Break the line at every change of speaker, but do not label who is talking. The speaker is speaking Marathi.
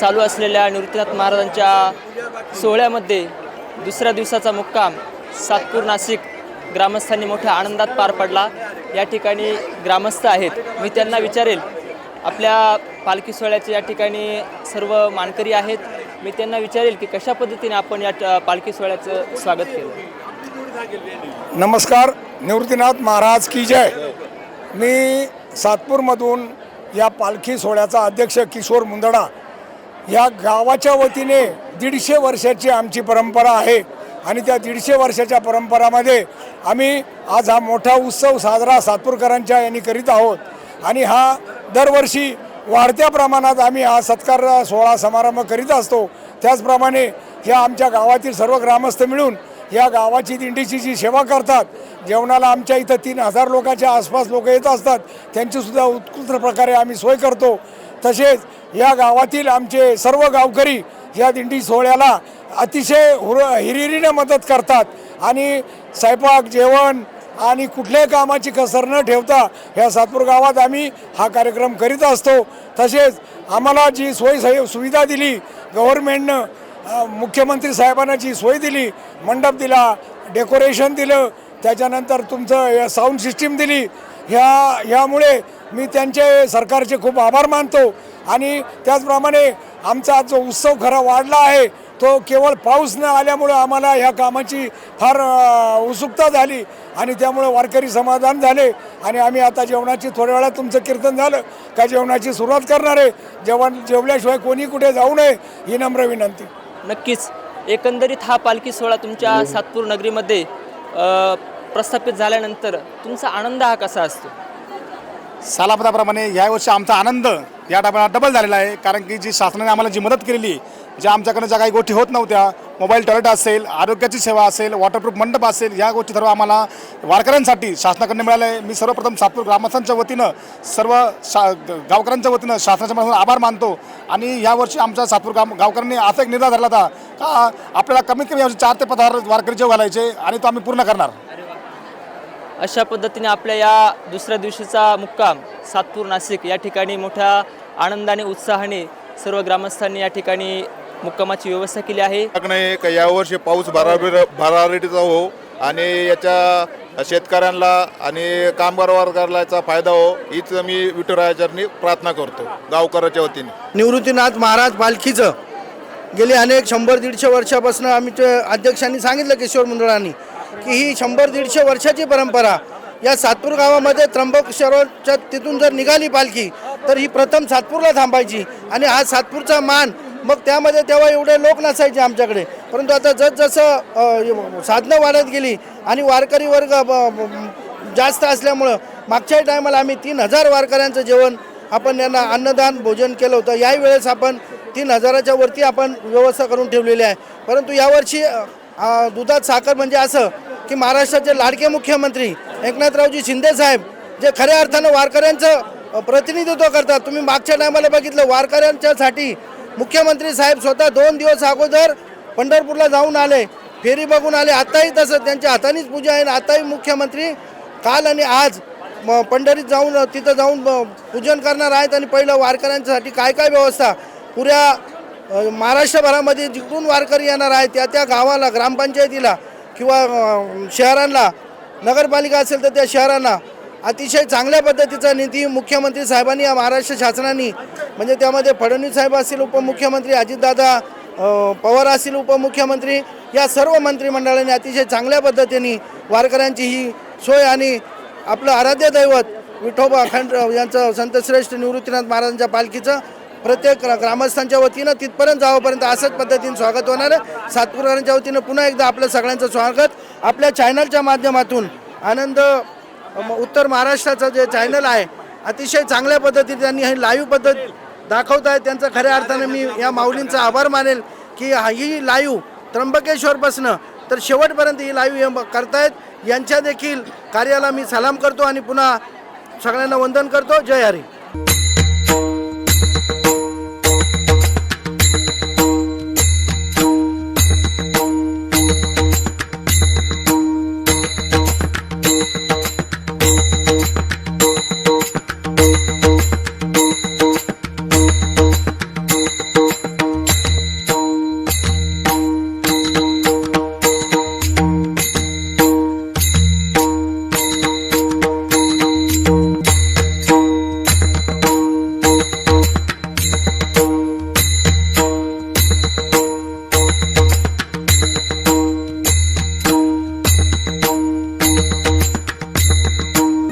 चालू असलेल्या निवृत्तीनाथ महाराजांच्या सोहळ्यामध्ये दुसऱ्या दिवसाचा मुक्काम सातपूर नाशिक ग्रामस्थांनी मोठ्या आनंदात पार पडला. या ठिकाणी ग्रामस्थ आहेत. मी त्यांना विचारेल आपल्या पालखी सोहळ्याचे या ठिकाणी सर्व मानकरी आहेत. मी त्यांना विचारेल की कशा पद्धतीने आपण या ट- पालखी सोहळ्याचं स्वागत केलं?
नमस्कार निवृत्तीनाथ महाराज की जय. मी सातपूरमधून या पालखी सोहळ्याचा अध्यक्ष किशोर मुंदडा या गावाच्या वतीने दीडशे वर्षाची आमची परंपरा आहे आणि त्या दीडशे वर्षाच्या परंपरामध्ये आम्ही आज हा मोठा उत्सव साजरा सातपूरकरांच्या यांनी करीत आहोत. आणि हा दरवर्षी वाढत्या प्रमाणात आम्ही हा सत्कार सोहळा समारंभ करीत असतो. त्याचप्रमाणे या आमच्या गावातील सर्व ग्रामस्थ मिळून या गावाची दिंडीची जी सेवा करतात जेवणाला आमच्या इथं तीन हजार लोकांच्या आसपास लोक येत असतात त्यांचीसुद्धा उत्कृष्ट प्रकारे आम्ही सोय करतो. तसेच या गावातील आमचे सर्व गावकरी या दिंडी सोहळ्याला अतिशय हुर हिरिरीने मदत करतात. आणि स्वयंपाक जेवण आणि कुठल्याही कामाची कसर न ठेवता ह्या सातपूर गावात आम्ही हा कार्यक्रम करीत असतो. तसेच आम्हाला जी सोय सुविधा दिली गव्हर्मेंटनं मुख्यमंत्री साहेबांना जी सोय दिली मंडप दिला डेकोरेशन दिलं त्याच्यानंतर तुमचं साऊंड सिस्टीम दिली ह्या ह्यामुळे मी त्यांचे सरकारचे खूप आभार मानतो. आणि त्याचप्रमाणे आमचा जो उत्सव खरा वाढला आहे तो केवळ पाऊस न आल्यामुळं आम्हाला ह्या कामाची फार उत्सुकता झाली आणि त्यामुळे वारकरी समाधान झाले. आणि आम्ही आता जेवणाची थोड्या वेळात तुमचं कीर्तन झालं. का जेवणाची सुरुवात करणार आहे? जेवण जेवल्याशिवाय कोणी कुठे जाऊ नये ही नम्र विनंती.
नक्कीच. एकंदरीत हा पालखी सोहळा तुमच्या सातपूर नगरीमध्ये प्रस्थापित झाल्यानंतर तुमचा आनंद हा कसा असतो?
सालापदाप्रमाणे यावर्षी आमचा आनंद या टायमाला डबल झालेला आहे. कारण की जी शासनाने आम्हाला जी मदत केलेली ज्या आमच्याकडे ज्या काही गोष्टी होत नव्हत्या मोबाईल टॉयलेट असेल आरोग्याची सेवा असेल वॉटरप्रूफ मंडप असेल या गोष्टी सर्व आम्हाला वारकऱ्यांसाठी शासनाकडनं मिळालं आहे. मी सर्वप्रथम सातपूर ग्रामस्थांच्या वतीनं सर्व शा गावकऱ्यांच्या वतीनं शासनाच्या मनातून आभार मानतो. आणि यावर्षी आमच्या सातपूर गाव गावकऱ्यांनी असा एक निर्धार धरला होता का आपल्याला कमीत कमी यावर्षी चार ते पाच हजार वारकरी जेव घालायचे आणि तो आम्ही पूर्ण करणार.
अशा पद्धतीने आपल्या या दुसऱ्या दिवशीचा मुक्काम सातपूर नाशिक या ठिकाणी मोठ्या आनंदाने उत्साहाने सर्व ग्रामस्थांनी या ठिकाणी मुक्कामाची व्यवस्था केली आहे.
का यावर्षी पाऊस भरारी भरारीचा हो आणि याच्या शेतकऱ्यांना आणि कामगार वर्गाला याचा फायदा हो हीच मी विठुरायाचरणी प्रार्थना करतो गावकऱ्याच्या वतीने.
निवृत्तीनाथ महाराज पालखीचं गेली अनेक शंभर दीडशे वर्षापासून आम्ही ते अध्यक्षांनी सांगितलं किशोर मंडळांनी की ही शंभर दीडशे वर्षाची परंपरा. या सातपूर गावामध्ये त्र्यंबकेश्वरच्या तिथून जर निघाली पालखी तर ही प्रथम सातपूरला थांबायची आणि हा सातपूरचा मान मग त्यामध्ये तेव्हा एवढे लोक नसायचे आमच्याकडे. परंतु आता जसजसं साधनं वाढत गेली आणि वारकरी वर्ग जास्त असल्यामुळं मागच्याही टायमाला आम्ही तीन हजार वारकऱ्यांचं जेवण आपण यांना अन्नदान भोजन केलं होतं. याही वेळेस आपण तीन हजाराच्या वरती आपण व्यवस्था करून ठेवलेली आहे. परंतु यावर्षी दुधात साखर म्हणजे असं की महाराष्ट्राचे लाडके मुख्यमंत्री एकनाथरावजी शिंदे साहेब जे खऱ्या अर्थानं वारकऱ्यांचं प्रतिनिधित्व करतात. तुम्ही मागच्या टायमाला बघितलं वारकऱ्यांच्यासाठी मुख्यमंत्री साहेब स्वतः दोन दिवस अगोदर पंढरपूरला जाऊन आले फेरी बघून आले. आत्ताही तसं त्यांच्या हातानेच पूजा आहे आणि आताही मुख्यमंत्री काल आणि आज म- पंढरीत जाऊन तिथं जाऊन पूजन करणार आहेत आणि पहिलं वारकऱ्यांसाठी काय काय व्यवस्था पुऱ्या महाराष्ट्रभरामध्ये जिकडून वारकरी येणार आहेत त्या त्या गावाला ग्रामपंचायतीला किंवा शहरांना नगरपालिका असेल तर त्या शहरांना अतिशय चांगल्या पद्धतीचा निधी मुख्यमंत्री साहेबांनी या महाराष्ट्र शासनाने म्हणजे त्यामध्ये फडणवीस साहेब असतील उपमुख्यमंत्री अजितदादा पवार असतील उपमुख्यमंत्री या सर्व मंत्रिमंडळाने अतिशय चांगल्या पद्धतीने वारकऱ्यांची ही सोय आणि आपलं आराध्य दैवत विठोबा अखंड यांचं संतश्रेष्ठ निवृत्तीनाथ महाराजांच्या पालखीचं प्रत्येक ग्रामस्थांच्या वतीनं तिथपर्यंत जावंपर्यंत असंच पद्धतीने स्वागत होणार आहे. सातपूरकरांच्या वतीनं पुन्हा एकदा आपलं सगळ्यांचं स्वागत. आपल्या चॅनलच्या माध्यमातून आनंद उत्तर महाराष्ट्राचं जे चॅनल आहे अतिशय चांगल्या पद्धतीने त्यांनी ही लाईव्ह पद्धत दाखवत आहेत त्यांचं खऱ्या अर्थाने मी या माऊलींचा आभार मानेल की ही लाईव्ह त्र्यंबकेश्वरपासनं तर शेवटपर्यंत ही लाईव्ह करतायत. यांच्या देखील कार्याला मी सलाम करतो आणि पुन्हा सगळ्यांना वंदन करतो. जय हरी.